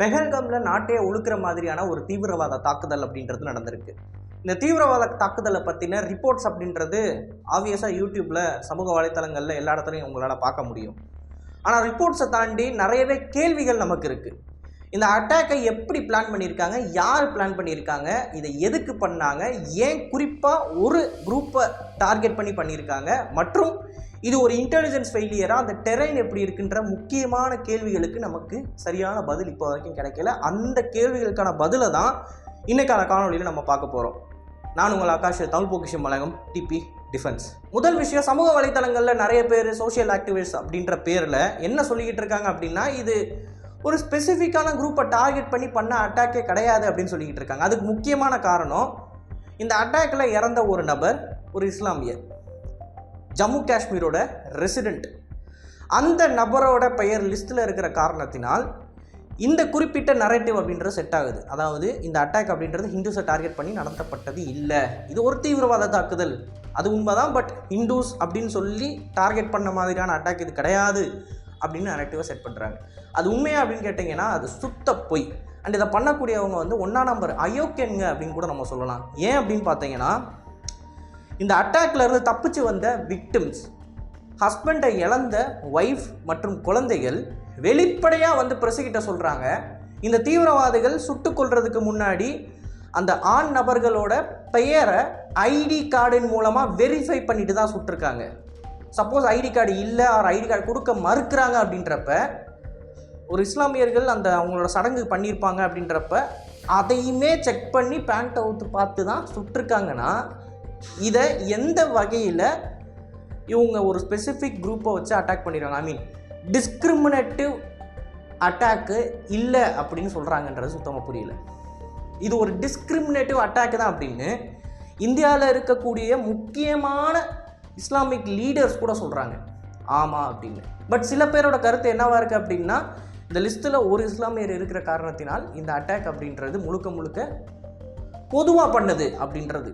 பெஹல்கம்ல நாட்டையே உழுக்கிற மாதிரியான ஒரு தீவிரவாத தாக்குதல் அப்படின்றது நடந்திருக்கு. இந்த தீவிரவாத தாக்குதலை பற்றின ரிப்போர்ட்ஸ் அப்படின்றது ஆப்வியஸாக யூடியூப்பில் சமூக வலைத்தளங்களில் எல்லா இடத்துலையும் உங்களால் பார்க்க முடியும். ஆனால் ரிப்போர்ட்ஸை தாண்டி நிறையவே கேள்விகள் நமக்கு இருக்குது இந்த அட்டாக்கை எப்படி பிளான் பண்ணியிருக்காங்க? யார் பிளான் பண்ணியிருக்காங்க? இதை எதுக்கு பண்ணாங்க? ஏன் குறிப்பாக ஒரு குரூப்பை டார்கெட் பண்ணி பண்ணியிருக்காங்க? மற்றும் இது ஒரு இன்டெலிஜென்ஸ் ஃபெயிலியராக அந்த டெரைன் எப்படி இருக்குன்ற முக்கியமான கேள்விகளுக்கு நமக்கு சரியான பதில் இப்போ வரைக்கும் கிடைக்கல. அந்த கேள்விகளுக்கான பதிலை தான் இன்னைக்கான காணொலியில் நம்ம பார்க்க போகிறோம் நான் உங்கள் ஆகாஷ் தமிழ் பொக்கிஷம் வழங்கும் டிபி டிஃபென்ஸ். முதல் விஷயம் சமூக வலைத்தளங்களில் நிறைய பேர் சோஷியல் ஆக்டிவிஸ்ட் அப்படின்ற பேரில் என்ன சொல்லிக்கிட்டு இருக்காங்க அப்படின்னா இது ஒரு ஸ்பெசிஃபிக்கான குரூப்பை டார்கெட் பண்ணி பண்ண அட்டாக்கே கிடையாது அப்படின்னு சொல்லிக்கிட்டு இருக்காங்க. அதுக்கு முக்கியமான காரணம் இந்த அட்டாக்கில் இறந்த ஒரு நபர் ஒரு இஸ்லாமியர். ஜம்மு காஷ்மீரோட ரெசிடெண்ட் அந்த நபரோட பெயர் லிஸ்ட்டில் இருக்கிற காரணத்தினால் இந்த குறிப்பிட்ட நரேட்டிவ் அப்படின்றது செட் ஆகுது. அதாவது இந்த அட்டாக் அப்படின்றது ஹிந்துஸை டார்கெட் பண்ணி நடத்தப்பட்டது இல்லை. இது ஒரு தீவிரவாத தாக்குதல். அது உண்மைதான் பட் ஹிந்துஸ் அப்படின்னு சொல்லி டார்கெட் பண்ண மாதிரியான அட்டாக் இது கிடையாது அப்படின்னு நரேட்டிவை செட் பண்ணுறாங்க அது உண்மையா அப்படின்னு கேட்டிங்கன்னா அது சுத்த பொய். அண்ட் இதை பண்ணக்கூடியவங்க வந்து ஒன்றா நம்பர் அயோக்கியனுங்க அப்படின்னு கூட நம்ம சொல்லலாம். ஏன் அப்படின்னு பார்த்தீங்கன்னா இந்த அட்டாக்ல இருந்து தப்பிச்சு வந்த விக்டிம்ஸ் ஹஸ்பண்டை இழந்த ஒய்ஃப் மற்றும் குழந்தைகள் வெளிப்படையாக வந்து பிரசுகிட்ட சொல்கிறாங்க இந்த தீவிரவாதிகள் சுட்டு கொள்றதுக்கு முன்னாடி அந்த ஆண் நபர்களோட பெயரை ஐடி கார்டின் மூலமாக வெரிஃபை பண்ணிட்டு தான் சுட்டிருக்காங்க. சப்போஸ் ஐடி கார்டு இல்லை அவர் ஐடி கார்டு கொடுக்க மறுக்கிறாங்க அப்படின்றப்ப ஒரு இஸ்லாமியர்கள் அந்த அவங்களோட சடங்கு பண்ணியிருப்பாங்க அப்படின்றப்ப அதையுமே செக் பண்ணி பேண்ட் அவுத்து பார்த்து தான் சுட்டிருக்காங்கன்னா இதை எந்த வகையில் இவங்க ஒரு ஸ்பெசிஃபிக் குரூப்பை வச்சு அட்டாக் பண்ணிடுவாங்க ஐ மீன் டிஸ்கிரிமினேட்டிவ் அட்டாக்கு இல்லை அப்படின்னு சொல்கிறாங்கன்றது சுத்தமாக புரியல. இது ஒரு டிஸ்கிரிமினேட்டிவ் அட்டாக் தான் அப்படின்னு இந்தியாவில் இருக்கக்கூடிய முக்கியமான இஸ்லாமிக் லீடர்ஸ் கூட சொல்கிறாங்க ஆமாம் அப்படின்னு. பட் சில பேரோட கருத்து என்னவாக இருக்குது அப்படின்னா இந்த லிஸ்ட்டில் ஒரு இஸ்லாமியர் இருக்கிற காரணத்தினால் இந்த அட்டாக் அப்படின்றது முழுக்க முழுக்க பொதுவாக பண்ணுது அப்படின்றது.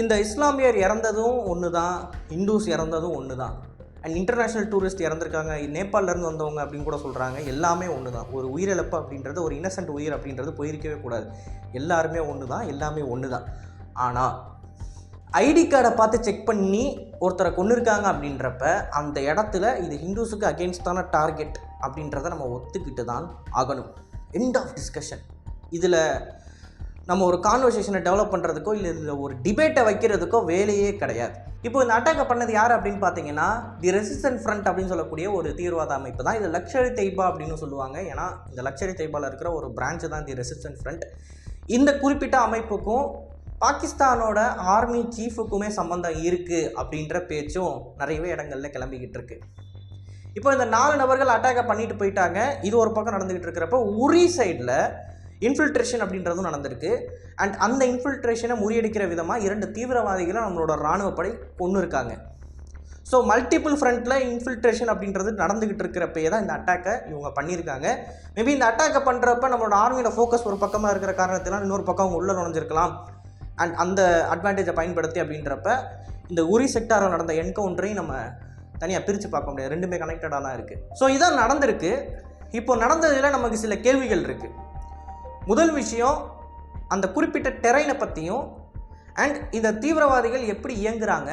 இந்த இஸ்லாமியர் இறந்ததும் ஒன்று தான் இந்துஸ் இறந்ததும் ஒன்று தான் அண்ட் இன்டர்நேஷ்னல் டூரிஸ்ட் இறந்துருக்காங்க நேபாளிலேருந்து வந்தவங்க அப்படின்னு கூட சொல்கிறாங்க எல்லாமே ஒன்று தான் ஒரு உயிரிழப்பு அப்படின்றது ஒரு இன்னசென்ட் உயிர் அப்படின்றது போயிருக்கவே கூடாது. எல்லாருமே ஒன்று தான் எல்லாமே ஒன்று தான் ஆனால் ஐடி கார்டை பார்த்து செக் பண்ணி ஒருத்தரை கொண்டு இருக்காங்க அப்படின்றப்ப அந்த இடத்துல இது ஹிந்துஸுக்கு அகெயின்ஸ்டான டார்கெட் அப்படின்றத நம்ம ஒத்துக்கிட்டு தான் ஆகணும். எண்ட் ஆஃப் டிஸ்கஷன் இதில் நம்ம ஒரு கான்வர்சேஷனை டெவலப் பண்ணுறதுக்கோ இல்லை இதில் ஒரு டிபேட்டை வைக்கிறதுக்கோ வேலையே கிடையாது. இப்போ இந்த அட்டாக்கை பண்ணது யார் அப்படின்னு பார்த்தீங்கன்னா தி ரெசிஸ்டன்ட் ஃப்ரண்ட் அப்படின்னு சொல்லக்கூடிய ஒரு தீவிரவாத அமைப்பு தான். இது லக்ஷரி தைபா அப்படின்னு சொல்லுவாங்க. ஏன்னா இந்த லக்ஷரி தைபாவில் இருக்கிற ஒரு பிரான்ச்சு தான் தி ரெசிஸ்டன்ட் ஃப்ரண்ட் இந்த குறிப்பிட்ட அமைப்புக்கும் பாகிஸ்தானோட ஆர்மி சீஃபுக்குமே சம்மந்தம் இருக்குது அப்படின்ற பேச்சும் நிறையவே இடங்கள்ல கிளம்பிக்கிட்டு இருக்கு. இப்போ இந்த நாலு நபர்கள் அட்டாக்கை பண்ணிட்டு போயிட்டாங்க. இது ஒரு பக்கம் நடந்துகிட்டு இருக்கிறப்ப உரி சைடில் இன்ஃபில்ட்ரேஷன் அப்படின்றதும் நடந்திருக்கு. அண்ட் அந்த இன்ஃபில்ட்ரேஷனை முறியடிக்கிற விதமாக இரண்டு தீவிரவாதிகளை நம்மளோட இராணுவப்படை கொண்டு இருக்காங்க. ஸோ மல்டிபிள் ஃப்ரண்ட்டில் இன்ஃபில்ட்ரேஷன் அப்படின்றது நடந்துக்கிட்டு இருக்கிறப்பயே தான் இந்த அட்டாக்கை இவங்க பண்ணியிருக்காங்க. மேபி இந்த அட்டாக்கை பண்ணுறப்ப நம்மளோட ஆர்மியோட ஃபோக்கஸ் ஒரு பக்கமாக இருக்கிற காரணத்தினால் இன்னொரு பக்கம் அவங்க உள்ளே நுழைஞ்சிருக்கலாம். அண்ட் அந்த அட்வான்டேஜை பயன்படுத்தி அப்படின்றப்ப இந்த உரி செக்டாரில் நடந்த என்கவுண்டரையும் நம்ம தனியாக பிரித்து பார்க்க முடியாது. ரெண்டுமே கனெக்டடாக தான் இருக்குது ஸோ இதான் நடந்திருக்கு. இப்போ நடந்ததில் நமக்கு சில கேள்விகள் இருக்குது முதல் விஷயம் அந்த குறிப்பிட்ட டெரைனை பற்றியும் அண்ட் இந்த தீவிரவாதிகள் எப்படி இயங்குறாங்க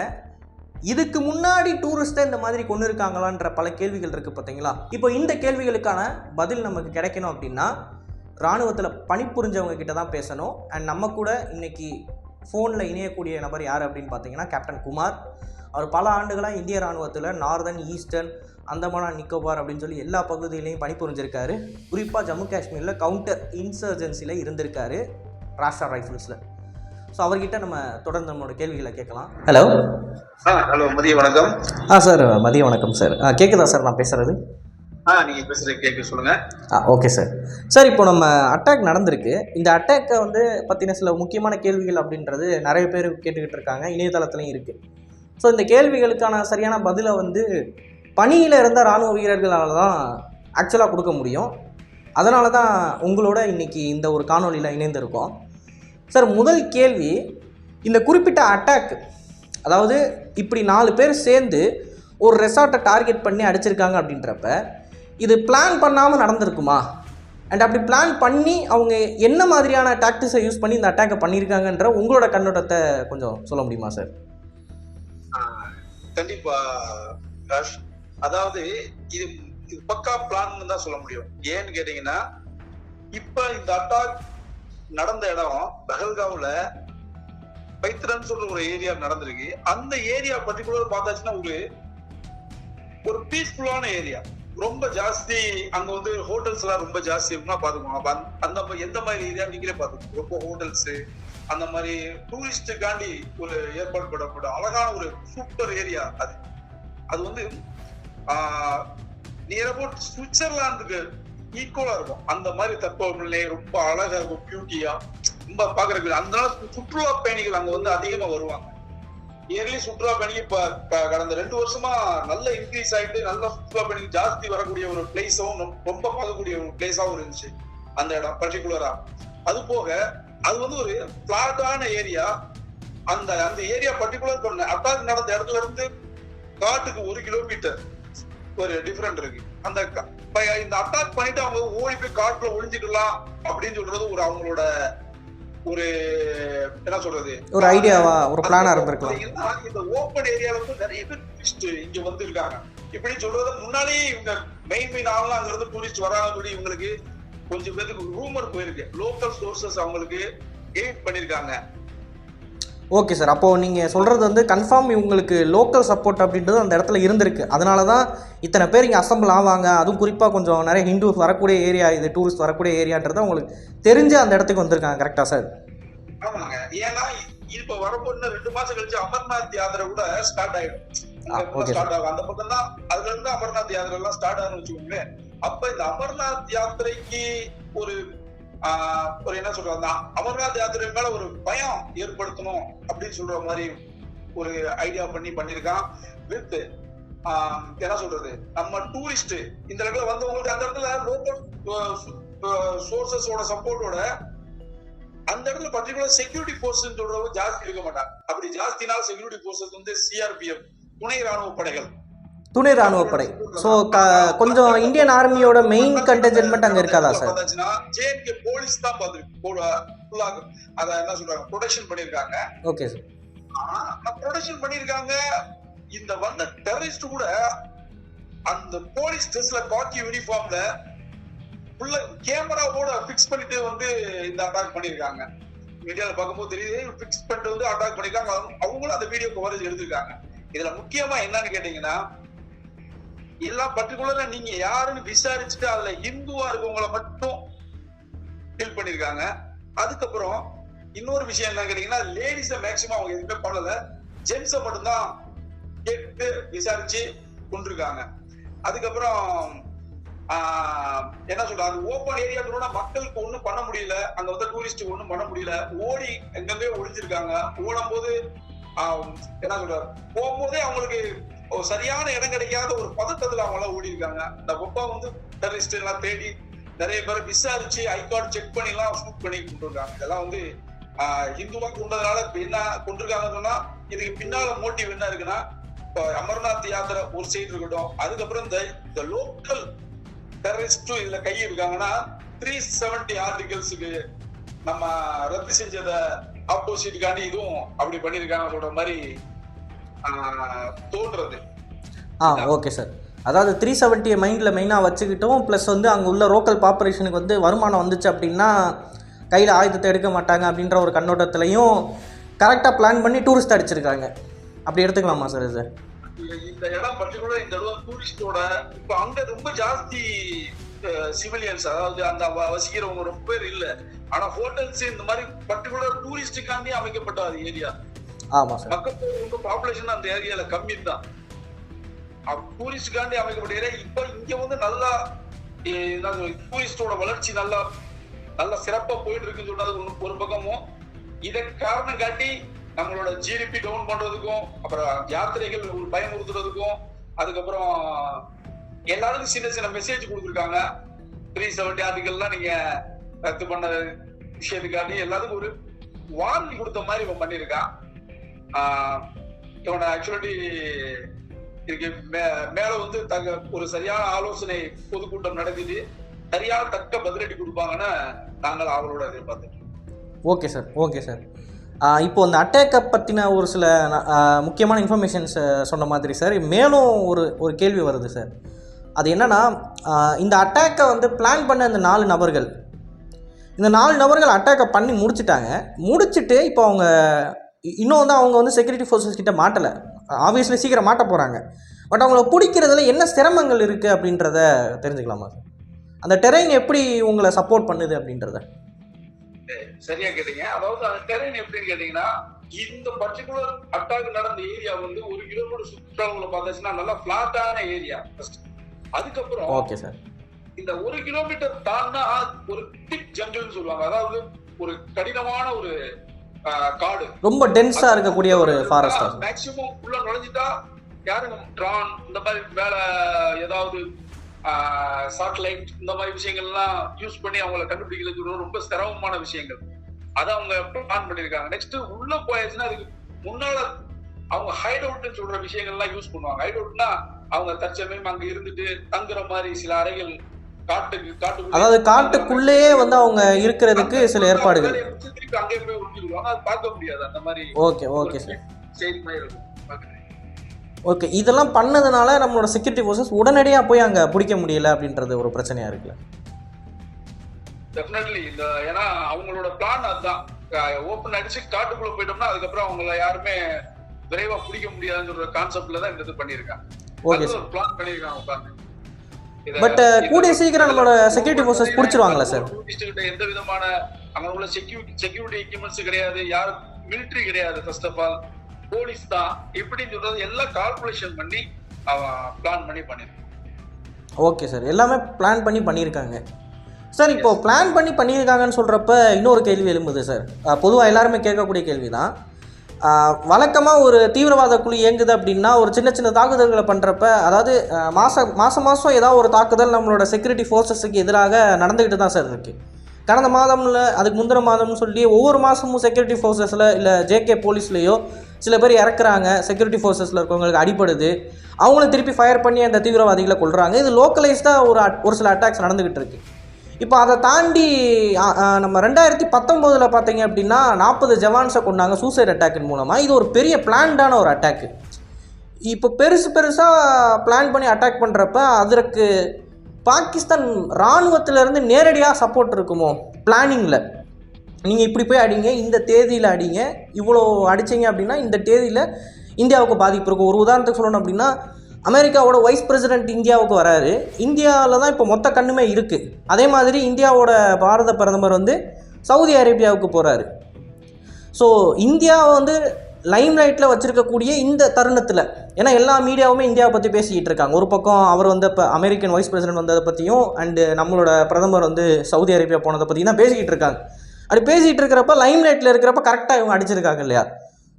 இதுக்கு முன்னாடி டூரிஸ்ட்டை இந்த மாதிரி கொண்டு இருக்காங்களான்ற பல கேள்விகள் இருக்குது பார்த்தீங்களா இப்போ இந்த கேள்விகளுக்கான பதில் நமக்கு கிடைக்கணும் அப்படின்னா இராணுவத்தில் பணிபுரிஞ்சவங்க கிட்ட தான் பேசணும். அண்ட் நம்ம கூட இன்னைக்கு ஃபோனில் இணையக்கூடிய நபர் யார் அப்படின்னு பார்த்தீங்கன்னா கேப்டன் குமார். அவர் பல ஆண்டுகளாக இந்திய இராணுவத்தில் நார்தன் ஈஸ்டர்ன் அந்தமான் நிக்கோபார் அப்படின்னு சொல்லி எல்லா பகுதியிலையும் பணிபுரிஞ்சிருக்காரு. குறிப்பாக ஜம்மு காஷ்மீரில் கவுண்டர் இன்சர்ஜென்சியில் இருந்திருக்காரு ராஷ்டிரா ரைஃபிள்ஸில் ஸோ அவர்கிட்ட நம்ம தொடர்ந்து நம்மளோட கேள்விகளை கேட்கலாம். ஹலோ ஆ ஹலோ மதிய வணக்கம். ஆ சார் மதிய வணக்கம் சார் ஆ கேட்குதா சார் நான் பேசுகிறது ஆ நீங்க பேசுறது கேட்க சொல்லுங்க. ஆ ஓகே சார் சார் இப்போ நம்ம அட்டாக் நடந்திருக்கு. இந்த அட்டாக்கை வந்து பற்றின சில முக்கியமான கேள்விகள் அப்படின்றது நிறைய பேர் கேட்டுக்கிட்டு இருக்காங்க இணையதளத்துலையும் இருக்குது ஸோ இந்த கேள்விகளுக்கான சரியான பதிலை வந்து பணியில் இருந்த இராணுவ வீரர்களால் தான் ஆக்சுவலாக கொடுக்க முடியும். அதனால தான் உங்களோட இன்னைக்கு இந்த ஒரு காணொலியில் இணைந்திருக்கோம். சார் முதல் கேள்வி இந்த குறிப்பிட்ட அட்டாக் அதாவது இப்படி நாலு பேர் சேர்ந்து ஒரு ரெசார்ட்டை டார்கெட் பண்ணி அடிச்சிருக்காங்க அப்படின்றப்ப இது பிளான் பண்ணாமல் நடந்திருக்குமா? அண்ட் அப்படி பிளான் பண்ணி அவங்க என்ன மாதிரியான டாக்டிக்ஸை யூஸ் பண்ணி இந்த அட்டாக்கை பண்ணியிருக்காங்கன்ற உங்களோட கண்ணோட்டத்தை கொஞ்சம் சொல்ல முடியுமா சார்? கண்டிப்பாக அதாவது இது இது பக்கா பிளான் தான் சொல்ல முடியும். ஏன்னு கேட்டீங்கன்னா இப்ப இந்த அட்டாக் நடந்த இடம் பகல்காவ்ல பைத்ரன் சொல்ற ஒரு ஏரியா நடந்திருக்கு. அந்த ஏரியா பர்டிகுலர் பார்த்தாச்சுன்னா ஒரு ஒரு பீஸ்ஃபுல்லான ஏரியா ரொம்ப ஜாஸ்தி அங்க வந்து ஹோட்டல்ஸ் எல்லாம் ரொம்ப ஜாஸ்தி இருக்குன்னா பாத்துக்கோங்க. அப்ப அந்த- எந்த மாதிரி ஏரியா நீங்களே பாத்துக்கோங்க. ரொம்ப ஹோட்டல்ஸ் அந்த மாதிரி டூரிஸ்டுக்காண்டி ஒரு ஏற்பாடு பண்ணப்பட்ட அழகான ஒரு சூப்பர் ஏரியா அது. அது வந்து நியர் அபவுட் சுவிட்சர்லாந்துக்கு ஈக்குவலா இருக்கும். அந்த மாதிரி தட்பவெப்பநிலை ரொம்ப அழகா இருக்கும் பியூட்டியா ரொம்ப பாக்குறதுக்கு அதனால சுற்றுலா பயணிகள் அங்க வந்து அதிகமா வருவாங்க. இயர்லி சுற்றுலா பயணிகள் இப்ப கடந்த ரெண்டு வருஷமா நல்ல இன்க்ரீஸ் ஆயிட்டு நல்ல சுற்றுலா பயணிகள் ஜாஸ்தி வரக்கூடிய ஒரு பிளேஸாவும் ரொம்ப பார்க்கக்கூடிய ஒரு பிளேஸாவும் இருந்துச்சு. அந்த இடம் பர்டிகுலரா அது போக அது வந்து ஒரு பிளாட்டான ஏரியா அந்த அந்த ஏரியா பர்டிகுலர் பண்ண அட்டாக் நடந்த இடத்துல இருந்து காட்டுக்கு ஒரு கிலோமீட்டர் ஒரு டிஃபரெண்ட் இருக்கு. அந்த இந்த அட்டாக் பண்ணிட்டு அவங்க ஓடி போய் காட்டுல ஒளிஞ்சுக்கலாம் அப்படின்னு சொல்றது ஒரு அவங்களோட ஒரு என்ன சொல்றது? ஒரு ஐடியாவா ஒரு பிளானாக இருந்திருக்கலாம். இருந்தா இந்த ஓப்பன் ஏரியால வந்து நிறைய பேர் டூரிஸ்ட் இங்க வந்து இருக்காங்க இப்படி சொல்றது முன்னாடியே இவங்க மெயின் மெயின் ஆகலாம் அங்க இருந்து டூரிஸ்ட் வராங்க சொல்லி இவங்களுக்கு கொஞ்சம் பேருக்கு ரூமர் போயிருக்கு. லோக்கல் சோர்சஸ் அவங்களுக்கு எயிட் பண்ணிருக்காங்க. Okay sir. அப்போது நீங்கள் சொல்கிறது வந்து கன்ஃபார்ம் இவங்களுக்கு லோக்கல் சப்போர்ட் அப்படின்றது அந்த இடத்துல இருந்திருக்கு. அதனால தான் இத்தனை பேர் இங்கே அசம்பிள் ஆவாங்க. அதுவும் குறிப்பாக கொஞ்சம் நிறைய ஹிந்துஸ் வரக்கூடிய ஏரியா இது டூரிஸ்ட் வரக்கூடிய ஏரியான்றது உங்களுக்கு தெரிஞ்சு அந்த இடத்துக்கு வந்திருக்காங்க. கரெக்டாக சார்? ஆமாங்க. ஏன்னா இப்ப வரப்போன ரெண்டு மாசம் கழிச்சு அமர்நாத் யாத்திரை கூட ஸ்டார்ட் ஆயிடும். ஸ்டார்ட் ஆகும்? அந்த பக்கம் தான் அதுல இருந்து அமர்நாத் யாத்திரை எல்லாம் ஸ்டார்ட் ஆகும்னு வச்சுக்கோங்களேன். அப்ப இந்த அமர்நாத் யாத்திரைக்கு ஒரு ஒரு என்ன சொல்றது அமர்நாத் யாத்திரை மேல ஒரு பயம் ஏற்படுத்தணும் அப்படின்னு சொல்ற மாதிரி ஒரு ஐடியா பண்ணி பண்ணிருக்கான் வித் என்ன சொல்றது? நம்ம டூரிஸ்ட் இந்த இடத்துல வந்தவங்களுக்கு அந்த இடத்துல லோக்கல் சோர்சஸோட சப்போர்ட்டோட அந்த இடத்துல பர்டிகுலர் செக்யூரிட்டி போர்ஸ் சொல்றவங்க ஜாஸ்தி இருக்க மாட்டாங்க. அப்படி ஜாஸ்தினால செக்யூரிட்டி போர்சஸ் வந்து சிஆர்பிஎஃப் துணை ராணுவ படைகள். துணை ராணுவப்படை ஸோ க கொஞ்சம் இந்தியன் ஆர்மியோட மெயின் கண்டென்மெண்ட் அங்கே இருக்காதா சார் ஜேஎன்கே போலீஸ் தான் பார்த்து அத என்ன சொல்றாங்க ப்ரொடெக்ஷன் பண்ணிருக்காங்க ஓகே சார் ப்ரொடெக்ஷன் பண்ணிருக்காங்க இந்த வந்த டெரரிஸ்ட் கூட அந்த போலீஸ் ட்ரெஸ்ல காக்கி யூனிஃபார்ம்ல உள்ள கேமராவோட ஃபிக்ஸ் பண்ணிட்டு வந்து இந்த அட்டாக் பண்ணிருக்காங்க மீடியால பார்க்கும்போது தெரியுது ஃபிக்ஸ் பண்ணிட்டு வந்து அட்டாக் பண்ணிருக்காங்க அவங்க- அவங்களும் அந்த வீடியோ கவரேஜ் எடுத்திருக்காங்க. இதுல முக்கியமா என்னன்னு கேட்டீங்கன்னா எல்லாம் பர்டிகுலரா நீங்க யாருன்னு விசாரிச்சுட்டு அதுல இந்துவா இருக்கவங்கள மட்டும் ஃபில் பண்ணிருக்காங்க. அதுக்கப்புறம் இன்னொரு விஷயம் என்ன கேட்டீங்கன்னா லேடிஸ மேக்சிமம் அவங்க எதுவுமே பண்ணல. ஜென்ஸ மட்டும்தான் கேட்டு விசாரிச்சு கொண்டிருக்காங்க. அதுக்கப்புறம் என்ன சொல்றது அது ஓப்பன் ஏரியா மக்களுக்கு ஒண்ணும் பண்ண முடியல. அங்க வந்து டூரிஸ்ட் ஒண்ணும் பண்ண முடியல. ஓடி எங்கெங்கே ஒழிஞ்சிருக்காங்க ஓடும் போது என்ன சொல்ற போகும்போதே அவங்களுக்கு ஒரு சரியான இடம் கிடைக்காத ஒரு பதட்டத்துல அவங்க எல்லாம் ஓடி இருக்காங்க இந்த ஒப்பா வந்து டெரரிஸ்ட் எல்லாம் தேடி நிறைய பேரை விசாரிச்சு ஐ செக் பண்ணி எல்லாம் ஷூட் பண்ணி கொண்டிருக்காங்க இதெல்லாம் வந்து இந்துவா கொண்டதுனால இப்ப என்ன கொண்டிருக்காங்கன்னா இதுக்கு பின்னால மோட்டிவ் என்ன இருக்குன்னா இப்ப அமர்நாத் யாத்திரை ஒரு சைடு இருக்கட்டும் அதுக்கப்புறம் இந்த இந்த லோக்கல் டெரரிஸ்டும் இதுல கை இருக்காங்கன்னா த்ரீ செவன்டி ஆர்டிகல்ஸுக்கு நம்ம ரத்து செஞ்சத ஆப்போசிட்காண்டி இதுவும் அப்படி பண்ணிருக்காங்க சொல்ற மாதிரி தோன்றது. ஆ ஓகே சார். அதாவது த்ரீ செவன்ட்டியை மைண்டில் மெயினாக வச்சுக்கிட்டோம் ப்ளஸ் வந்து அங்கே உள்ள லோக்கல் பாப்புலேஷனுக்கு வந்து வருமானம் வந்துச்சு அப்படின்னா கையில் ஆயுதத்தை எடுக்க மாட்டாங்க அப்படின்ற ஒரு கண்ணோட்டத்துலையும் கரெக்டாக பிளான் பண்ணி டூரிஸ்ட் அடிச்சிருக்காங்க. அப்படி எடுத்துக்கலாமா சார் இது? இந்த இடம் பர்டிகுலர் இந்த இடம் டூரிஸ்டோட இப்ப அங்க ரொம்ப ஜாஸ்தி சிவிலியன்ஸ் அதாவது அந்த வசிக்கிறவங்க ரொம்ப பேர் இல்ல. ஆனா ஹோட்டல்ஸ் இந்த மாதிரி பர்டிகுலர் டூரிஸ்டுக்காண்டி அமைக்கப்பட்ட ஏரியா ஆமா சார் மக்கள் ரொம்ப பாப்புலேஷன் அந்த ஏரியால கம்மி தான் டூரிஸ்டுக்காண்டி அமைக்கப்பட்ட ஏரியா இப்ப இங்க வந்து நல்லா டூரிஸ்டோட வளர்ச்சி நல்லா நல்லா சிறப்பா போயிட்டு இருக்குன்னு சொன்னது ஒரு- பக்கமும். இதை காரணம் காட்டி நம்மளோட ஜிடிபி டவுன் பண்றதுக்கும் அப்புறம் யாத்திரைகள் ஒரு பயமுறுத்துறதுக்கும் அதுக்கப்புறம் எல்லாருக்கும் சின்ன சின்ன மெசேஜ் கொடுத்துருக்காங்க. த்ரீ செவன்டி ஆர்டிகல்லாம் நீங்க ரத்து பண்ண விஷயத்துக்காண்டி எல்லாத்துக்கும் ஒரு வார்னிங் கொடுத்த மாதிரி இவன் பண்ணியிருக்கான். இவனை ஆக்சுவலி இதுக்கு மே- மேல வந்து தக ஒரு சரியான ஆலோசனை பொதுக்கூட்டம் நடக்குது. சரியான தக்க பதிலடி கொடுப்பாங்கன்னு நாங்கள் அவரோட எதிர்பார்த்துட்டு ஓகே சார் ஓகே சார். இப்போ அந்த அட்டாக்கை பற்றின ஒரு சில முக்கியமான இன்ஃபர்மேஷன்ஸ் சொன்ன மாதிரி சார் மேலும் ஒரு ஒரு கேள்வி வருது சார். அது என்னன்னா இந்த அட்டாக்கை வந்து பிளான் பண்ண இந்த நாலு நபர்கள் இந்த நாலு நபர்கள் அட்டாக்கை பண்ணி முடிச்சிட்டாங்க. முடிச்சுட்டு இப்போ அவங்க இன்னும் வந்து அவங்க வந்து செக்யூரிட்டி ஃபோர்ஸஸ் கிட்ட மாட்டலை. ஆப்வியஸ்லி சீக்கிரம் மாட்ட போகிறாங்க பட் அவங்கள பிடிக்கிறதுல என்ன சிரமங்கள் இருக்குது அப்படின்றத தெரிஞ்சுக்கலாமா சார் அந்த டெரெயின் எப்படி உங்களை சப்போர்ட் பண்ணுது அப்படின்றத? சரியா கேட்டீங்க. அதாவது அந்த டெரைன் எப்படின்னு கேட்டீங்கன்னா இந்த பர்டிகுலர் அட்டாக் நடந்த ஏரியா வந்து ஒரு கிலோமீட்டர் சுற்றளவுல பார்த்தாச்சுன்னா நல்லா பிளாட்டான ஏரியா அதுக்கப்புறம் ஓகே சார் இந்த ஒரு கிலோமீட்டர் தாண்டா ஒரு டிக் ஜங்கிள்னு சொல்லுவாங்க. அதாவது ஒரு கடினமான ஒரு காடு. ரொம்ப டென்ஸாக இருக்கக்கூடிய ஒரு ஃபாரஸ்டா மேக்சிமம் உள்ள நுழைஞ்சிட்டா யாரும் ட்ரான் இந்த மாதிரி மேல ஏதாவது சாட்டலைட் இந்த மாதிரி விஷயங்கள்லாம் யூஸ் பண்ணி அவங்கள கண்டுபிடிக்கிறது ரொம்ப சிரமமான விஷயங்கள். அதை அவங்க பிளான் பண்ணிருக்காங்க நெக்ஸ்ட் உள்ள போயாச்சுன்னா அதுக்கு முன்னால அவங்க ஹைட் அவுட்னு சொல்ற விஷயங்கள்லாம் யூஸ் பண்ணுவாங்க. ஹைட் அவுட்னா அவங்க தற்சமயம் அங்க இருந்துட்டு தங்குற மாதிரி சில அறைகள் அதாவது காட்டுக்குள்ளேயே வந்து அவங்க இருக்கிறதுக்கு சில ஏற்பாடுகள். Okay okay sir. ஓகே இதெல்லாம் பண்ணதுனால நம்மளோட செக்யூரிட்டி ஃபோர்ஸஸ் உடனடியாக போய் அங்கே பிடிக்க முடியல அப்படின்றது ஒரு பிரச்சனையாக இருக்குல்ல? டெஃபினெட்லி இந்த ஏன்னா அவங்களோட பிளான் அதுதான். ஓப்பன் அடிச்சு காட்டுக்குள்ள போயிட்டோம்னா அதுக்கப்புறம் அவங்கள யாருமே விரைவா பிடிக்க முடியாதுன்ற ஒரு கான்செப்ட்ல தான் இந்த இது ஒரு பிளான் பண்ணிருக்காங்க உட்கார்ந்து இத- பட் இத- கூடிய சீக்கிரம் நம்மளோட செக்யூரிட்டி ஃபோர்ஸஸ் பிடிச்சிருவாங்களா சார் எந்த விதமான அங்க உள்ள செக்யூரிட்டி செக்யூரிட்டி எக்யூப்மெண்ட்ஸ் கிடையாது. யாரும் மிலிட்டரி கிடையாது ஃபர்ஸ்ட் ஆஃப் ஆல் போலீஸ் தான். இப்படின்னு சொல்றது எல்லாம் கால்குலேஷன் பண்ணி பிளான் பண்ணி பண்ணிருக்கான் ஓகே சார் எல்லாமே பிளான் பண்ணி பண்ணியிருக்காங்க சார் இப்போ பிளான் பண்ணி பண்ணியிருக்காங்கன்னு சொல்கிறப்ப இன்னொரு கேள்வி எழும்புது சார் பொதுவாக எல்லாருமே கேட்கக்கூடிய கேள்வி தான் வழக்கமாக ஒரு தீவிரவாத குழு இயங்குது அப்படின்னா ஒரு சின்ன சின்ன தாக்குதல்களை பண்ணுறப்ப அதாவது மாதம் மாதம் மாதம் ஏதாவது ஒரு தாக்குதல் நம்மளோட செக்யூரிட்டி ஃபோர்ஸஸுக்கு எதிராக நடந்துக்கிட்டு தான் சார் இருக்குது கடந்த மாதமில் அதுக்கு முந்தின மாதம்னு சொல்லி ஒவ்வொரு மாதமும் செக்யூரிட்டி ஃபோர்ஸஸில் இல்லை ஜேகே போலீஸ்லேயோ சில பேர் இறக்குறாங்க செக்யூரிட்டி ஃபோர்ஸஸில் இருக்கவங்களுக்கு அடிபடுது. அவங்கள திருப்பி ஃபயர் பண்ணி அந்த தீவிரவாதிகளை கொள்கிறாங்க இது லோக்கலைஸ்டாக ஒரு ஒரு சில அட்டாக்ஸ் நடந்துக்கிட்டு இருக்குது இப்போ அதை தாண்டி நம்ம ரெண்டாயிரத்தி பத்தொம்போதில் பார்த்தீங்க அப்படின்னா நாற்பது ஜவான்ஸை கொண்டாங்க சூசைட் அட்டாக்கின் மூலமாக இது ஒரு பெரிய பிளான்டான ஒரு அட்டாக்கு. இப்போ பெருசு பெருசாக பிளான் பண்ணி அட்டாக் பண்ணுறப்ப அதற்கு பாகிஸ்தான் இராணுவத்திலேருந்து நேரடியாக சப்போர்ட் இருக்குமோ? பிளானிங்கில் நீங்கள் இப்படி போய் அடிங்க இந்த தேதியில் அடிங்க இவ்வளோ அடிச்சீங்க அப்படின்னா இந்த தேதியில் இந்தியாவுக்கு பாதிப்பு இருக்கும். ஒரு உதாரணத்துக்கு சொல்லணும் அப்படின்னா அமெரிக்காவோட வைஸ் பிரசிடென்ட் இந்தியாவுக்கு வராரு. இந்தியாவில் தான் இப்போ மொத்த கண்ணுமே இருக்குது அதே மாதிரி இந்தியாவோட பாரத பிரதமர் வந்து சவுதி அரேபியாவுக்கு போகிறாரு ஸோ இந்தியாவை வந்து லைம் லைட்டில் வச்சுருக்கக்கூடிய இந்த தருணத்தில் ஏன்னா எல்லா மீடியாவுமே இந்தியாவை பற்றி பேசிக்கிட்டு இருக்காங்க. ஒரு பக்கம் அவர் வந்து இப்போ அமெரிக்கன் வைஸ் பிரசிடென்ட் வந்ததை பற்றியும் அண்டு நம்மளோட பிரதமர் வந்து சவுதி அரேபியா போனதை பற்றி தான் பேசிக்கிட்டு இருக்காங்க. அப்படி பேசிகிட்டு இருக்கிறப்ப லைம் லைட்டில் இருக்கிறப்ப கரெக்டாக இவங்க அடிச்சிருக்காங்க இல்லையா?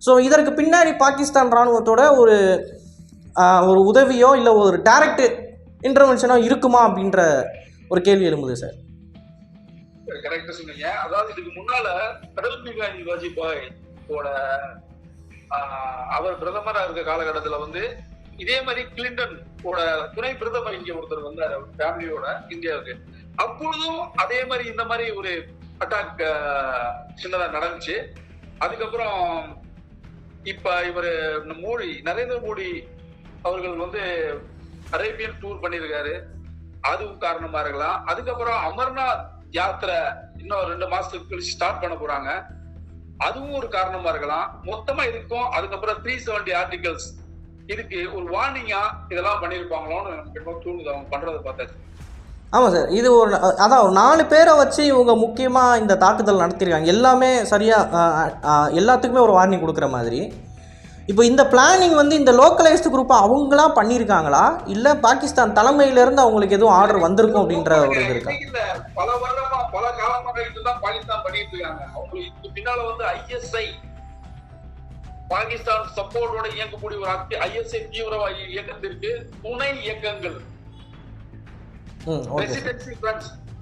ஸோ இதற்கு பின்னாடி பாகிஸ்தான் இராணுவத்தோட ஒரு ஒரு உதவியோ இல்லை ஒரு டேரக்ட் இன்டர்வென்ஷனோ இருக்குமா அப்படின்ற ஒரு கேள்வி எழும்புது சார் கரெக்டா சொன்னீங்க. அதாவது இதுக்கு முன்னால கடல் பிகாரி வாஜ்பாய் அவர் பிரதமரா இருக்க காலகட்டத்துல வந்து இதே மாதிரி கிளின்டன் ஓட துணை பிரதமர் இங்க ஒருத்தர் வந்தார் அவர் ஃபேமிலியோட இந்தியாவுக்கு. அப்பொழுதும் அதே மாதிரி இந்த மாதிரி ஒரு அட்டாக் சின்னதா நடந்துச்சு. அதுக்கப்புறம் இப்ப இவரு மோடி நரேந்திர மோடி அவர்கள் வந்து அரேபியன் டூர் பண்ணியிருக்காரு. அதுவும் காரணமா இருக்கலாம். அதுக்கப்புறம் அமர்நாத் யாத்திரை இன்னும் ரெண்டு மாசத்துக்கு கழிச்சு ஸ்டார்ட் பண்ண போறாங்க. அதுவும் ஒரு காரணமா இருக்கலாம். மொத்தமா இதுக்கும் அதுக்கப்புறம் த்ரீ செவன்டி ஆர்டிகல்ஸ் இதுக்கு ஒரு வார்னிங்கா இதெல்லாம் பண்ணிருப்பாங்களோன்னு எனக்கு என்னமோ அவங்க பண்றதை பார்த்தாச்சு. ஆமாம் சார். இது ஒரு அதான் ஒரு நாலு பேரை வச்சு இவங்க முக்கியமாக இந்த தாக்குதல் நடத்திருக்காங்க. எல்லாமே சரியாக எல்லாத்துக்குமே ஒரு வார்னிங் கொடுக்குற மாதிரி. இப்போ இந்த பிளானிங் வந்து இந்த லோக்கலைஸ்டு குரூப்பை அவங்களா பண்ணியிருக்காங்களா இல்லை பாகிஸ்தான் தலைமையிலேருந்து அவங்களுக்கு எதுவும் ஆர்டர் வந்திருக்கும் அப்படின்ற ஒரு இது இருக்கா? பல வருடமா பல காலமாக இதுதான் பாகிஸ்தான் பண்ணிட்டு இருக்காங்க. அவங்களுக்கு பின்னால வந்து ஐஎஸ்ஐ பாகிஸ்தான் சப்போர்ட்டோட இயங்கக்கூடிய ஒரு ஐஎஸ்ஐ தீவிரவாதி இயக்கத்திற்கு துணை இயக்கங்கள்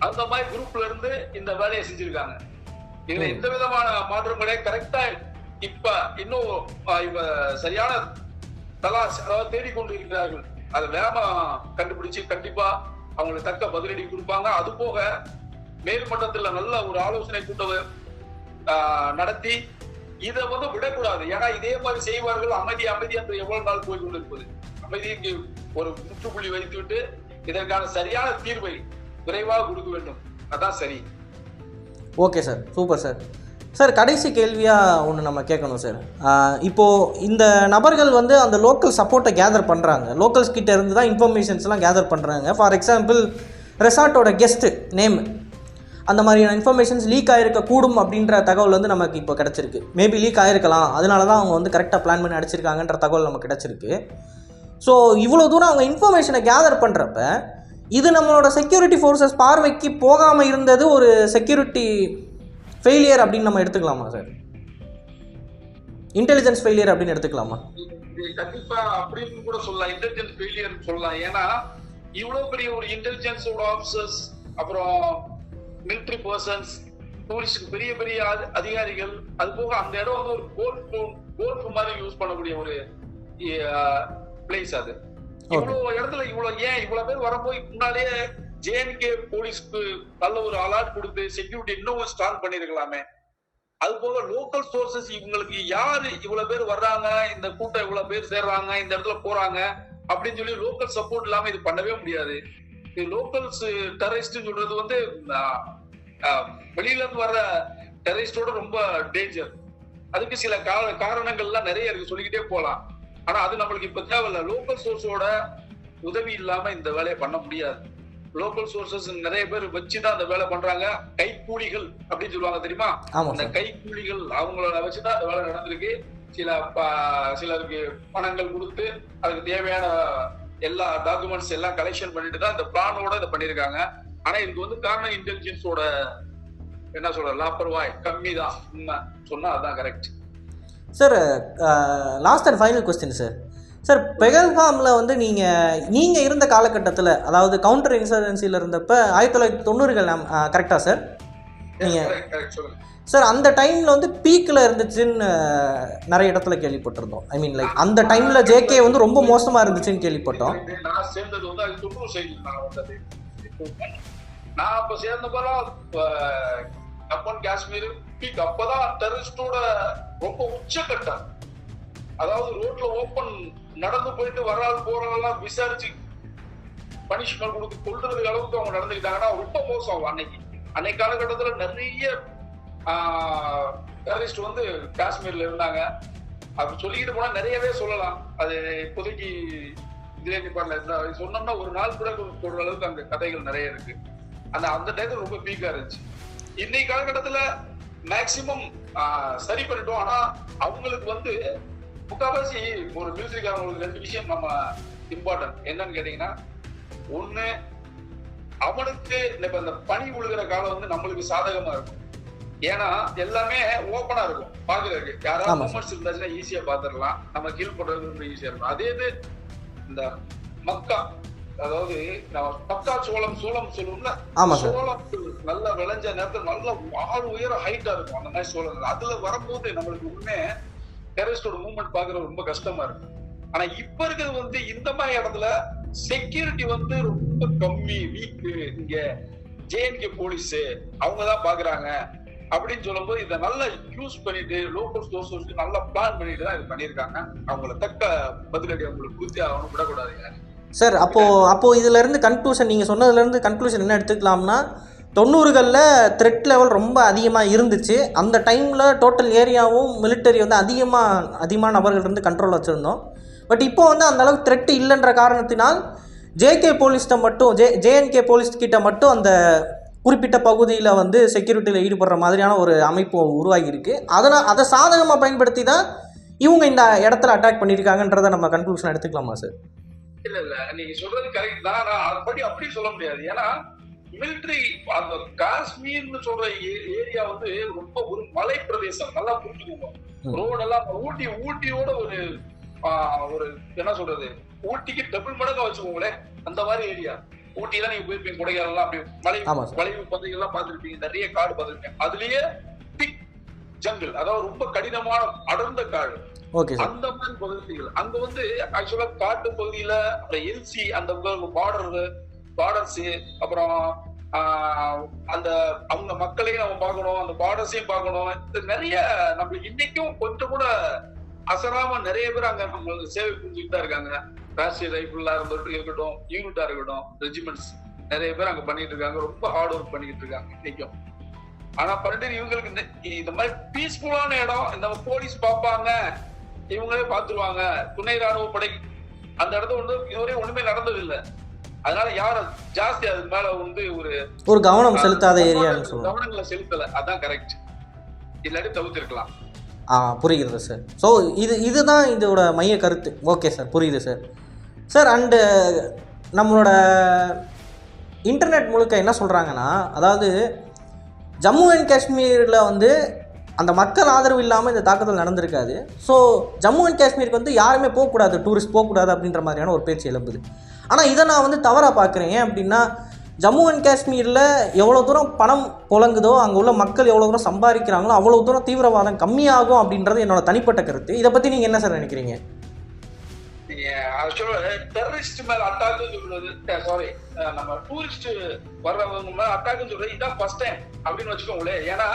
அந்த மாதிரி குரூப்ல இருந்து இந்த வேலையை செஞ்சிருக்காங்க. இதுல எந்த விதமான மாற்றம் கிடையாது. கரெக்டா இப்ப இன்னும் இவ சரியான தலாஸ் அதாவது தேடிக்கொண்டு இருக்கிறார்கள் அதை வேகமா கண்டுபிடிச்சு கண்டிப்பா அவங்களுக்கு தக்க பதிலடி கொடுப்பாங்க. அது போக மேல்மட்டத்துல நல்ல ஒரு ஆலோசனை கூட்டம் நடத்தி இதை வந்து விடக்கூடாது. ஏன்னா இதே மாதிரி செய்வார்கள். அமைதி அமைதி என்று எவ்வளவு நாள் போய் கொண்டிருப்பது அமைதிக்கு ஒரு முற்றுப்புள்ளி வைத்துவிட்டு இதற்கான சரியான தீர்வை விரைவாக கொடுக்க வேண்டும். அதான் சரி. Okay sir. Super sir. Sir கடைசி கேள்வியாக ஒன்று நம்ம கேட்கணும் சார். இப்போது இந்த நபர்கள் வந்து அந்த லோக்கல் சப்போர்ட்டை கேதர் பண்ணுறாங்க லோக்கல்ஸ் கிட்ட இருந்து தான் இன்ஃபர்மேஷன்ஸ்லாம் கேதர் பண்ணுறாங்க ஃபார் எக்ஸாம்பிள் ரெசார்ட்டோட கெஸ்ட்டு நேம் அந்த மாதிரியான இன்ஃபர்மேஷன்ஸ் லீக் ஆகிருக்க கூடும் அப்படின்ற தகவல் வந்து நமக்கு இப்போ கிடச்சிருக்கு. மேபி லீக் ஆகிருக்கலாம் அதனால தான் அவங்க வந்து கரெக்டாக பிளான் பண்ணி அடிச்சிருக்காங்கன்ற தகவல் நமக்கு கிடச்சிருக்கு. ஸோ இவ்வளோ தூரம் அவங்க இன்ஃபர்மேஷனை கேதர் பண்ணுறப்ப இது நம்மளோட செக்யூரிட்டி ஃபோர்ஸஸ் பார்வைக்கு போகாமல் இருந்தது ஒரு செக்யூரிட்டி ஃபெயிலியர் அப்படின்னு நம்ம எடுத்துக்கலாமா சார் இன்டெலிஜென்ஸ் ஃபெயிலியர் அப்படின்னு எடுத்துக்கலாமா? கண்டிப்பா அப்படின்னு கூட சொல்லலாம். இன்டெலிஜென்ஸ் ஃபெயிலியர் சொல்லலாம். ஏன்னா இவ்வளவு பெரிய ஒரு இன்டெலிஜென்ஸோட ஆஃபீஸர்ஸ் அப்புறம் மிலிட்டரி பர்சன்ஸ் டூரிஸ்ட் பெரிய பெரிய அதி- அதிகாரிகள் அது போக அந்த இடம் வந்து ஒரு கோல்ஃப் கோல்ஃப் மாதிரி யூஸ் பண்ணக்கூடிய ஒரு பிளேஸ் அது. இவ்வளவு இடத்துல இவ்வளவு ஏன் இவ்வளவு பேர் வரும்போது முன்னாலேயே ஜேஎன்கே போலீஸ்க்கு நல்ல ஒரு அலர்ட் கொடுத்து செக்யூரிட்டி இன்னும் ஸ்ட்ராங் பண்ணிருக்கலாமே. அது போக லோக்கல் சோர்சஸ் இவங்களுக்கு யாரு இவ்வளவு பேர் வர்றாங்க இந்த கூட்டம் இவ்வளவு பேர் சேர்றாங்க இந்த இடத்துல போறாங்க அப்படின்னு சொல்லி லோக்கல் சப்போர்ட் இல்லாம இது பண்ணவே முடியாது. இது லோக்கல்ஸ் டெரரிஸ்ட் சொல்றது வந்து வெளியில இருந்து வர்ற டெரரிஸ்டோட ரொம்ப டேஞ்சர் அதுக்கு சில காரணங்கள்லாம் நிறைய இருக்கு சொல்லிக்கிட்டே போகலாம் ஆனா அது நம்மளுக்கு இப்ப தேவையில்ல. லோக்கல் சோர்ஸோட உதவி இல்லாம இந்த வேலையை பண்ண முடியாது. லோக்கல் சோர்சஸ் நிறைய பேர் வச்சுதான் அந்த வேலை பண்றாங்க. கைக்கூலிகள் அப்படின்னு சொல்லுவாங்க தெரியுமா? அந்த கைக்கூலிகள் அவங்கள வச்சுதான் அந்த வேலை நடந்திருக்கு. சில சிலருக்கு பணங்கள் கொடுத்து அதுக்கு தேவையான எல்லா டாக்குமெண்ட்ஸ் எல்லாம் கலெக்ஷன் பண்ணிட்டு தான் இந்த பிளானோட இதை பண்ணிருக்காங்க ஆனா இதுக்கு வந்து காரணம் இன்டெலிஜென்ஸோட என்ன சொல்ற லாப்பர்வாய் கம்மி தான் சொன்னா அதான் correct sir last and final question sir sir பெகல்காமில் வந்து நீங்கள் நீங்கள் இருந்த காலகட்டத்தில் அதாவது கவுண்டர் இன்சூரன்சியில் இருந்தப்ப ஆயிரத்தி தொள்ளாயிரத்தி தொண்ணூறுகள் கரெக்டாக சார் நீங்க- கரெக்ட் சொல்லுங்க. சார் அந்த டைமில் வந்து பீக்கில் இருந்துச்சுன்னு நிறைய இடத்துல கேள்விப்பட்டிருந்தோம். ஐ மீன் லைக் அந்த டைமில் ஜேகே வந்து ரொம்ப மோசமாக இருந்துச்சுன்னு கேள்விப்பட்டோம். நான் சேர்ந்தது வந்து அது தொண்ணூறு சைடு நான் வந்தது. நான் அப்ப சேர்ந்தப்பெல்லாம் ஜம்மன் காஷ்மீர் பீக் அப்பதான் டெரரிஸ்டோட ரொம்ப உச்சக்கட்டம். அதாவது ரோட்ல ஓப்பன் நடந்து போயிட்டு வராது போறவங்கலாம் விசாரிச்சு பனிஷ்மெண்ட் கொடுத்து கொள்றதுக்கு அளவுக்கு அவங்க நடந்துக்கிட்டாங்கன்னா ரொம்ப மோசம். அன்னைக்கு அன்னைக்கு காலகட்டத்துல நிறைய டெரரிஸ்ட் வந்து காஷ்மீர்ல இருந்தாங்க. அப்படி சொல்லிக்கிட்டு போனா நிறையவே சொல்லலாம். அது இப்போதைக்கு இதுலேயே நிப்பாடல சொன்னோம்னா ஒரு நாள் கூட போடுற அளவுக்கு அந்த கதைகள் நிறைய இருக்கு. அந்த அந்த டயத்துல ரொம்ப பீக்கா இருந்துச்சு. இன்னைக்கு காலகட்டத்துல மேக்சிமம் சரி பண்ணிட்டோம். ஆனா அவங்களுக்கு வந்து முக்காவாசி ஒரு மிலிட்டரிக்காரங்களுக்கு ரெண்டு விஷயம் நம்ம இம்பார்ட்டன்ட் என்னன்னு கேட்டீங்கன்னா ஒண்ணு அவனுக்கு இப்ப இந்த பனி விழுகிற காலம் வந்து நம்மளுக்கு சாதகமா இருக்கும். ஏன்னா எல்லாமே ஓப்பனா இருக்கும். பாக்குறதுக்கு யாராவது. மூமெண்ட்ஸ் இருந்தாச்சுன்னா ஈஸியா பாத்துடலாம் நம்ம கீழ் போடுறது ரொம்ப ஈஸியா இருக்கும். அதே இது இந்த மக்கா அதாவது மக்கா சோளம் சோளம் சொல்லுவோம்ல சோளம் நல்லா விளைஞ்ச நேரத்துல நல்ல ஆள் உயர ஹைட்டா இருக்கும். அந்த மாதிரி சோளம் அதுல வரும்போது நம்மளுக்கு உண்மை டெரரிஸ்டோட மூவ்மெண்ட் பாக்குறது ரொம்ப கஷ்டமா இருக்கு. ஆனா இப்ப இருக்கிறது வந்து இந்த மாதிரி இடத்துல செக்யூரிட்டி வந்து ரொம்ப கம்மி வீக் இங்க ஜேஎன்கே போலீஸ் அவங்க தான் பாக்குறாங்க அப்படின்னு சொல்லும்போது இதை நல்லா யூஸ் பண்ணிட்டு லோக்கல் சோர்சஸ் நல்லா பிளான் பண்ணிட்டு தான் இது பண்ணியிருக்காங்க. அவங்கள தக்க பதிலடி அவங்களுக்கு கொடுத்து அவனும் விடக்கூடாதுங்க. சார் அப்போது அப்போது இதிலேருந்து கன்க்ளூஷன் நீங்கள் சொன்னதுலேருந்து கன்க்ளூஷன் என்ன எடுத்துக்கலாம்னா தொண்ணூறுகளில் த்ரெட் லெவல் ரொம்ப அதிகமாக இருந்துச்சு. அந்த டைமில் டோட்டல் ஏரியாவும் மிலிட்டரி வந்து அதிகமாக அதிகமான நபர்கள் இருந்து கண்ட்ரோல் வச்சுருந்தோம். பட் இப்போ வந்து அந்த அளவுக்கு த்ரெட் இல்லைன்ற காரணத்தினால் ஜேகே போலீஸ்கிட்ட மட்டும் ஜே ஜேஎன்கே போலீஸ்கிட்ட மட்டும் அந்த குறிப்பிட்ட பகுதியில் வந்து செக்யூரிட்டியில் ஈடுபடுற மாதிரியான ஒரு அமைப்பு உருவாகியிருக்கு. அதனால் அதை சாதகமாக பயன்படுத்தி தான் இவங்க இந்த இடத்துல அட்டாக் பண்ணியிருக்காங்கன்றதை நம்ம கன்க்ளூஷன் எடுத்துக்கலாமா சார் இல்லை இல்லை. நீங்கள் சொல்கிறது கரெக்ட் தான். நான் அதப்படி அப்படியும் சொல்ல முடியாது. ஏன்னா மிலிட்டரி அந்த காஷ்மீர்னு சொல்ற ஏரியா வந்து ரொம்ப ஒரு மலை பிரதேசம் நல்லா புரிஞ்சுக்கோங்க. ம். ரோடெல்லாம் ஊட்டி ஊட்டியோட ஒரு ஒரு என்ன சொல்றது ஊட்டிக்கு டபுள் மடங்கா வச்சுக்கோங்களேன் அந்த மாதிரி ஏரியா. ஊட்டி தான் நீங்க போயிருப்பீங்க கொடைக்கானல்லாம் அப்படி மலை சார். வளைவு பகுதிகள்லாம் பார்த்திருப்பீங்க நிறைய காடு பார்த்திருப்பீங்க. அதுலயே திக் ஜங்கிள் அதாவது ரொம்ப கடினமான அடர்ந்த காடு. அந்த மாதிரி பகுதிகள். அங்க வந்து ஆக்சுவலா காட்டு பகுதியில அந்த எல்சி அந்த பார்டர் பார்டர்ஸ் அப்புறம் ஆஹ், அந்த அவங்க மக்களையும் நம்ம பார்க்கணும் அந்த பார்டர்ஸையும் பார்க்கணும். இது நிறைய நம்மளுக்கு இன்னைக்கும் கொஞ்சம் கூட அசராம நிறைய பேர் அங்க நம்மளுக்கு சேவை புரிஞ்சுக்கிட்டு தான் இருக்காங்க. ராஷ்டிரிய ரைபிளா இருந்துட்டு இருக்கட்டும் யூனிட்டா இருக்கட்டும் ரெஜிமெண்ட்ஸ் நிறைய பேர் அங்க பண்ணிட்டு இருக்காங்க. ரொம்ப ஹார்ட் ஒர்க் பண்ணிட்டு இருக்காங்க இன்னைக்கும். ஆனா பன்னெண்டு இவங்களுக்கு இந்த- மாதிரி பீஸ்ஃபுல்லான இடம் இந்த போலீஸ் பார்ப்பாங்க இவங்களே பார்த்துருவாங்க. துணை ராணுவ படை அந்த இடத்துல வந்து இதுவரை ஒண்ணுமே நடந்தது இல்லை அதனால யாரும் ஜாஸ்தி அது மேல வந்து ஒரு ஒரு கவனம் செலுத்தாத ஏரியான்னு சொல்லுவோம் கவனங்களை செலுத்தல. அதான் கரெக்ட் இல்லாட்டி தவிர்த்திருக்கலாம். ஆ புரியுது சார் ஸோ இது இதுதான் இதோட மைய கருத்து. ஓகே சார் புரியுது சார் சார் அண்டு நம்மளோட இன்டர்நெட் முழுக்க என்ன சொல்கிறாங்கன்னா அதாவது ஜம்மு அண்ட் காஷ்மீரில் வந்து அந்த மக்கள் ஆதரவு இல்லாமல் இந்த தாக்குதல் நடந்திருக்காது. ஸோ ஜம்மு அண்ட் காஷ்மீருக்கு வந்து யாருமே போகக்கூடாது டூரிஸ்ட் போகக்கூடாது அப்படின்ற மாதிரியான ஒரு பேச்சு எழும்புது. ஆனால் இதை நான் வந்து தவறாக பார்க்குறேன். ஏன் அப்படின்னா ஜம்மு அண்ட் காஷ்மீரில் எவ்வளோ தூரம் பணம் புழங்குதோ அங்கே உள்ள மக்கள் எவ்வளோ தூரம் சம்பாதிக்கிறாங்களோ அவ்வளோ தூரம் தீவிரவாதம் கம்மியாகும் அப்படின்றது என்னோட தனிப்பட்ட கருத்து. இதை பற்றி நீங்கள் என்ன சார் நினைக்கிறீங்க? ஆக்சுவலா டெரரிஸ்ட் மேல அட்டாக் சொல்றது சாரி நம்ம டூரிஸ்ட் வர்றவங்க மேல அட்டாக் சொல்றது இதான் ஃபர்ஸ்ட் டைம் அப்படின்னு வச்சுக்கோங்களேன் ஏன்னா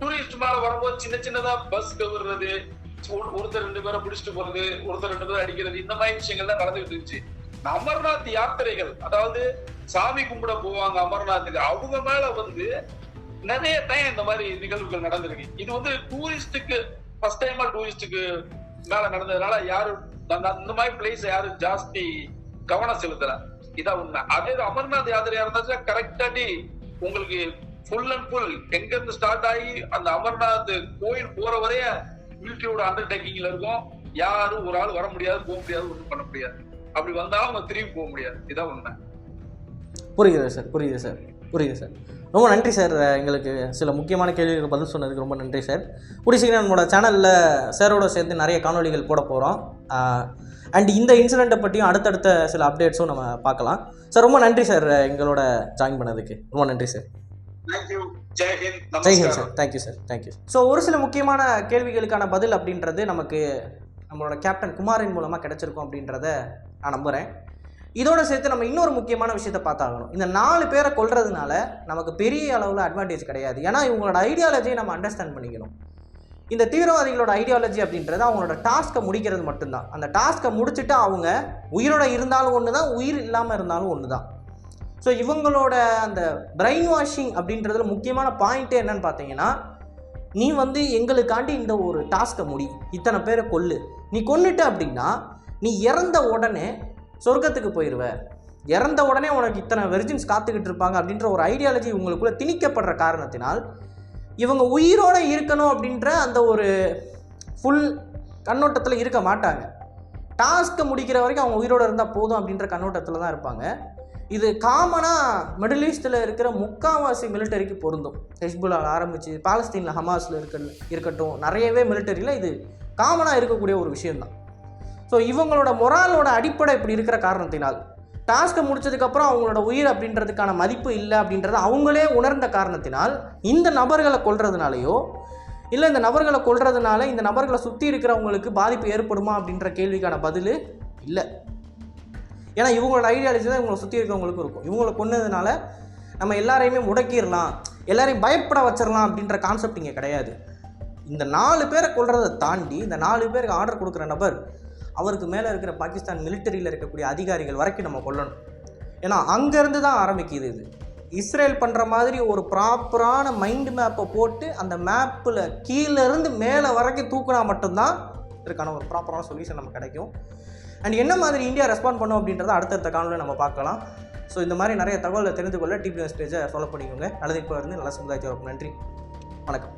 டூரிஸ்ட் மேல வரும்போது சின்ன சின்னதா பஸ் கவர்றது ஒரு- ஒருத்தர் ரெண்டு பேரை பிடிச்சிட்டு போறது ஒருத்தர் ரெண்டு பேரை அடிக்கிறது இந்த மாதிரி விஷயங்கள் தான் நடந்துகிட்டு இருந்துச்சு. அமர்நாத் யாத்திரைகள் அதாவது சாமி கும்பிட போவாங்க அமர்நாத்துக்கு அவங்க மேல வந்து நிறைய டைம் இந்த மாதிரி நிகழ்வுகள் நடந்திருக்கு. இது வந்து டூரிஸ்டுக்கு ஃபர்ஸ்ட் டைமா டூரிஸ்டுக்கு மேல நடந்ததுனால யாரும் அந்த அந்த மாதிரி பிளேஸ் யாரும் ஜாஸ்தி கவனம் செலுத்தல. இதான் உண்மை. அதே அமர்நாத் யாத்திரையா இருந்தாச்சுன்னா கரெக்டாடி உங்களுக்கு ஃபுல் அண்ட் ஃபுல் எங்க இருந்து ஸ்டார்ட் ஆகி அந்த அமர்நாத் கோயில் போற வரைய மிலிட்டரியோட அண்டர்டேக்கிங்ல இருக்கும். யாரும் ஒரு ஆள் வர முடியாது போக முடியாது ஒன்றும் பண்ண முடியாது. அப்படி வந்தாலும் அவங்க திரும்பி போக முடியாது. இதான் உண்மை. புரியுது சார் புரியுது சார் புரியுது சார். ரொம்ப நன்றி சார் எங்களுக்கு சில முக்கியமான கேள்விகளுக்கு பதில் சொன்னதுக்கு ரொம்ப நன்றி சார். கூடிய சீக்கிரம் நம்மளோட சேனலில் சாரோட சேர்ந்து நிறைய காணொளிகள் போட போகிறோம் அண்ட் இந்த இன்சிடெண்ட்டை பற்றியும் அடுத்தடுத்த சில அப்டேட்ஸும் நம்ம பார்க்கலாம். சார் ரொம்ப நன்றி சார் எங்களோட ஜாயின் பண்ணதுக்கு. ரொம்ப நன்றி sir. Jai Hind sir. Thank you sir thank you so ஒரு சில முக்கியமான கேள்விகளுக்கான பதில் அப்படின்றது நமக்கு நம்மளோட கேப்டன் குமாரின் மூலமாக கிடைச்சிருக்கும் அப்படின்றத நான் நம்புகிறேன் இதோட சேர்த்து நம்ம இன்னொரு முக்கியமான விஷயத்தை பார்த்தாகணும். இந்த நாலு பேரை கொள்றதுனால நமக்கு பெரிய அளவில் அட்வான்டேஜ் கிடையாது. ஏன்னா இவங்களோட ஐடியாலஜியை நம்ம அண்டர்ஸ்டாண்ட் பண்ணிக்கணும். இந்த தீவிரவாதிகளோட ஐடியாலஜி அப்படின்றது அவங்களோட டாஸ்க்கை முடிக்கிறது மட்டும்தான். அந்த டாஸ்க்கை முடிச்சுட்டு அவங்க உயிரோட இருந்தாலும் ஒன்று தான் உயிர் இல்லாமல் இருந்தாலும் ஒன்று தான் ஸோ இவங்களோட அந்த பிரெயின் வாஷிங் அப்படின்றதுல முக்கியமான பாயிண்ட்டே என்னன்னு பார்த்தீங்கன்னா நீ வந்து எங்களுக்காண்டி இந்த ஒரு டாஸ்க்கை முடி. இத்தனை பேரை கொல்லு. நீ கொன்னுட்ட அப்படின்னா நீ இறந்த உடனே சொர்க்கத்துக்கு போயிடுவ இறந்த உடனே உனக்கு இத்தனை வெர்ஜின்ஸ் காத்துக்கிட்டு இருப்பாங்க அப்படின்ற ஒரு ஐடியாலஜி உங்களுக்குள்ளே திணிக்கப்படுற காரணத்தினால் இவங்க உயிரோட இருக்கணும் அப்படின்ற அந்த ஒரு ஃபுல் கண்ணோட்டத்தில் இருக்க மாட்டாங்க. டாஸ்க்கை முடிக்கிற வரைக்கும் அவங்க உயிரோட இருந்தால் போதும் அப்படின்ற கண்ணோட்டத்தில் தான் இருப்பாங்க. இது காமனாக மிடில் ஈஸ்டில் இருக்கிற முக்காவாசி மிலிட்டரிக்கு பொருந்தும். ஹெஸ்புல்லால் ஆரம்பித்து பாலஸ்தீனில் ஹமாஸில் இருக்க இருக்கட்டும் நிறையவே மிலிட்டரியில் இது காமனாக இருக்கக்கூடிய ஒரு விஷயம்தான். ஸோ இவங்களோட மொராலோட அடிப்படை இப்படி இருக்கிற காரணத்தினால். டாஸ்க்கை முடிச்சதுக்கப்புறம் அவங்களோட உயிர் அப்படின்றதுக்கான மதிப்பு இல்லை அப்படின்றத அவங்களே உணர்ந்த காரணத்தினால் இந்த நபர்களை கொள்றதுனாலையோ இல்லை இந்த நபர்களை கொள்றதுனால இந்த நபர்களை சுற்றி இருக்கிறவங்களுக்கு பாதிப்பு ஏற்படுமா அப்படின்ற கேள்விக்கான பதில் இல்லை. ஏன்னா இவங்களோட ஐடியாலஜி தான் இவங்களை சுற்றி இருக்கிறவங்களுக்கும் இருக்கும். இவங்களை கொன்னதுனால நம்ம எல்லாரையுமே முடக்கிடலாம் எல்லாரையும் பயப்பட வச்சிடலாம் அப்படின்ற கான்செப்ட் இங்கே கிடையாது. இந்த நாலு பேரை கொள்றதை தாண்டி இந்த நாலு பேருக்கு ஆர்டர் கொடுக்குற நபர் அவருக்கு மேலே இருக்கிற பாகிஸ்தான் மிலிட்டரியில் இருக்கக்கூடிய அதிகாரிகள் வரைக்கும் நம்ம கொல்லணும். ஏன்னா அங்கேருந்து தான் ஆரம்பிக்குது இது. இஸ்ரேல் பண்ணுற மாதிரி ஒரு ப்ராப்பரான மைண்ட் மேப்பை போட்டு அந்த மேப்பில் கீழேருந்து மேலே வரைக்கும் தூக்குனா மட்டும்தான் இதற்கான ஒரு ப்ராப்பரான சொல்யூஷன் நமக்கு கிடைக்கும். அண்ட் என்ன மாதிரி இந்தியா ரெஸ்பாண்ட் பண்ணும் அப்படின்றத அடுத்தடுத்த காலையில் நம்ம பார்க்கலாம். ஸோ இந்த மாதிரி நிறைய தகவலை தெரிந்து கொள்ள டிபி பேஜை ஃபாலோ பண்ணிக்கோங்க. நல்லது இப்போ இருந்து நல்ல சமுதாயத்தை நன்றி. வணக்கம்.